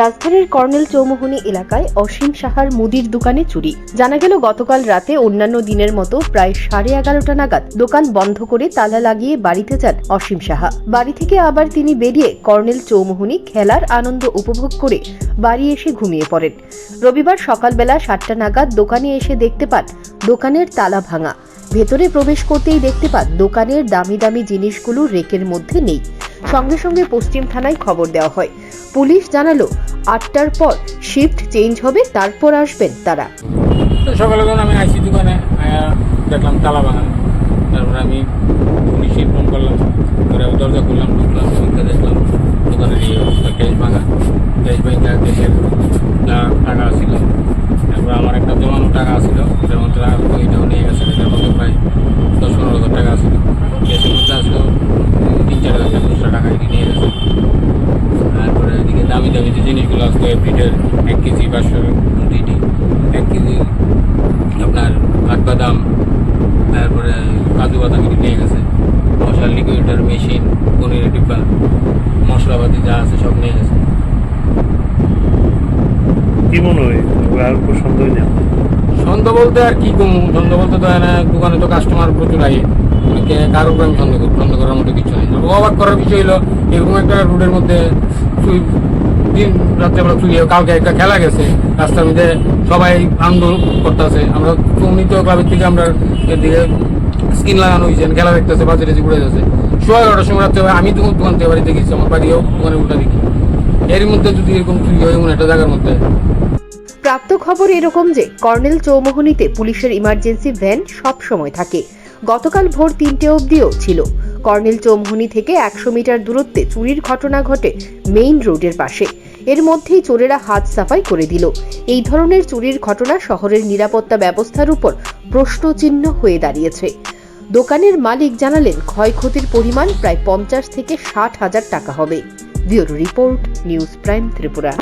রাজধানীর কর্নেল চৌমুহনী এলাকায় অসীম সাহার মুদির দোকানে চুরি। জানা গেল, গতকাল রাতে অন্যান্য দিনের মতো প্রায় সাড়ে এগারোটা নাগাদ দোকান বন্ধ করে তালা লাগিয়ে বাড়িতে যান অসীম সাহা। বাড়ি থেকে আবার তিনি বেরিয়ে কর্নেল চৌমুহনী খেলার আনন্দ উপভোগ করে বাড়ি এসে ঘুমিয়ে পড়েন। রবিবার সকালবেলা সাতটা নাগাদ দোকানে এসে দেখতে পান দোকানের তালা ভাঙা। ভেতরে প্রবেশ করতেই দেখতে পান দোকানের দামি দামি জিনিসগুলো রেকের মধ্যে নেই। সঙ্গে সঙ্গে পশ্চিম থানায় খবর দেওয়া হয়। পুলিশ জানালো, আটটার পর শিফট চেঞ্জ হবে, তারপর আসবেন তারা। সকালে যখন আমি আইসি দোকানে দেখলাম তালা ভাঙা তারপরে আমি পুলিশে ফোন করলাম। করে আমি দরজা খুললাম, ঢুকলাম ওইটা দেখলাম। দোকানের ক্যাশ ভাঙা। ক্যাশ ভাঙা দেশের টাকা ছিল তারপরে আমার একটা জমানো টাকা ছিল ওটার মধ্যে টাকা ছিল ওইটাও নিয়ে গেছে এটার মধ্যে প্রায় দশ পনেরো হাজার টাকা ছিল ক্যাশের মধ্যে আসলো তিন চার হাজার খুচরা টাকা এটি নিয়ে গেছে তারপরে এদিকে দামি দামি যে জিনিসগুলো আসতো এভরিডের এক কেজি পাঁচশো দুইটি এক কেজি আপনার বাদাম তারপরে কাজু বাদাম এটি নিয়ে গেছে। মশলা লিকুইডের মেশিন পনিরের ডিব্বা মশলাপাতি যা আছে সব নিয়ে গেছে। কি মনে হয়? আর কোনো সন্দেহ নেই সন্দেহ বলতে আর কি কম সন্দেহ বলতে তো দোকানে তো কাস্টমার প্রচুর আগে। কারও উপরে আমি সন্দেহ করি সন্দেহ করার মতো কিছু নেই। অবাক করার বিষয় হলো এরকম একটা রোডের মধ্যে দিন রাত্রেবেলা চুরি কালকে একটা খেলা গেছে, রাস্তার মধ্যে সবাই আন্দোলন করতেছে। আমরা চৌমিত ক্লাবের থেকে আমরা এদিকে স্কিন লাগানো হয়েছে, খেলা দেখতেছে, বাজারে যে ঘুরে যাচ্ছে। সোয়া এগারোটার সময় রাত্রে আমি তো দোকান থেকে বাড়িতে গেছি আমার বাড়িও দোকানে উল্টা দেখি এর মধ্যে যদি এরকম চুরি হয়, এমন একটা জায়গার মধ্যে। প্রাপ্ত খবর এরকম যে, কর্নেল চৌমোহনীতে পুলিশের ইমার্জেন্সি ভ্যান সব সময় থাকে। গতকাল ভোর তিনটে অবধিও ছিল। কর্নেল চৌমোহনী থেকে একশো মিটার দূরত্বে চুরির ঘটনা ঘটে মেইন রোডের পাশে। এর মধ্যেই চোরেরা হাত সাফাই করে দিল। এই ধরনের চুরির ঘটনা শহরের নিরাপত্তা ব্যবস্থার উপর প্রশ্নচিহ্ন হয়ে দাঁড়িয়েছে। দোকানের মালিক জানালেন, ক্ষয়ক্ষতির পরিমাণ প্রায় পঞ্চাশ থেকে ষাট হাজার টাকা হবে। Bureau report, news prime Tripura.